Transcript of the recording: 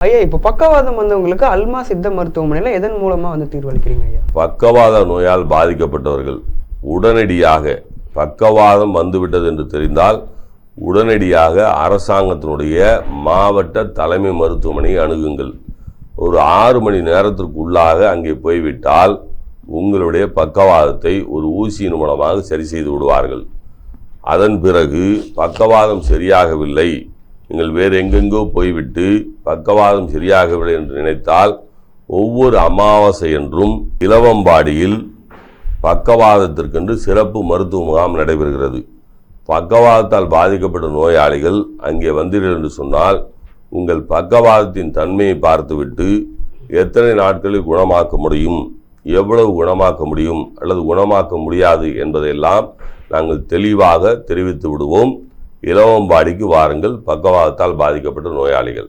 ஐயா இப்போ பக்கவாதம் வந்தவங்களுக்கு அல்மா சித்த மருத்துவமனையில் எதன் மூலமாக வந்து தீர்வளிக்கிறீங்க ஐயா? பக்கவாத நோயால் பாதிக்கப்பட்டவர்கள் உடனடியாக பக்கவாதம் வந்துவிட்டது என்று தெரிந்தால் உடனடியாக அரசாங்கத்தினுடைய மாவட்ட தலைமை மருத்துவமனையை அணுகுங்கள். ஒரு ஆறு மணி நேரத்திற்குள்ளாக அங்கே போய்விட்டால் உங்களுடைய பக்கவாதத்தை ஒரு ஊசியின் மூலமாக சரி செய்து விடுவார்கள். அதன் பிறகு பக்கவாதம் சரியாகவில்லை நீங்கள் வேறு எங்கெங்கோ போய்விட்டு பக்கவாதம் சரியாகவில்லை என்று நினைத்தால் ஒவ்வொரு அமாவாசை என்றும் இலவம்பாடியில் பக்கவாதத்திற்கென்று சிறப்பு மருத்துவ முகாம் நடைபெறுகிறது. பக்கவாதத்தால் பாதிக்கப்பட்ட நோயாளிகள் அங்கே வந்தீர்கள் என்று சொன்னால் உங்கள் பக்கவாதத்தின் தன்மையை பார்த்துவிட்டு எத்தனை நாட்களில் குணமாக்க முடியும் எவ்வளவு குணமாக்க முடியும் அல்லது குணமாக்க முடியாது என்பதையெல்லாம் நாங்கள் தெளிவாக தெரிவித்து விடுவோம். இளவம்பாடிக்கு வாருங்கள். பக்கவாதத்தால் பாதிக்கப்பட்ட நோயாளிகள்.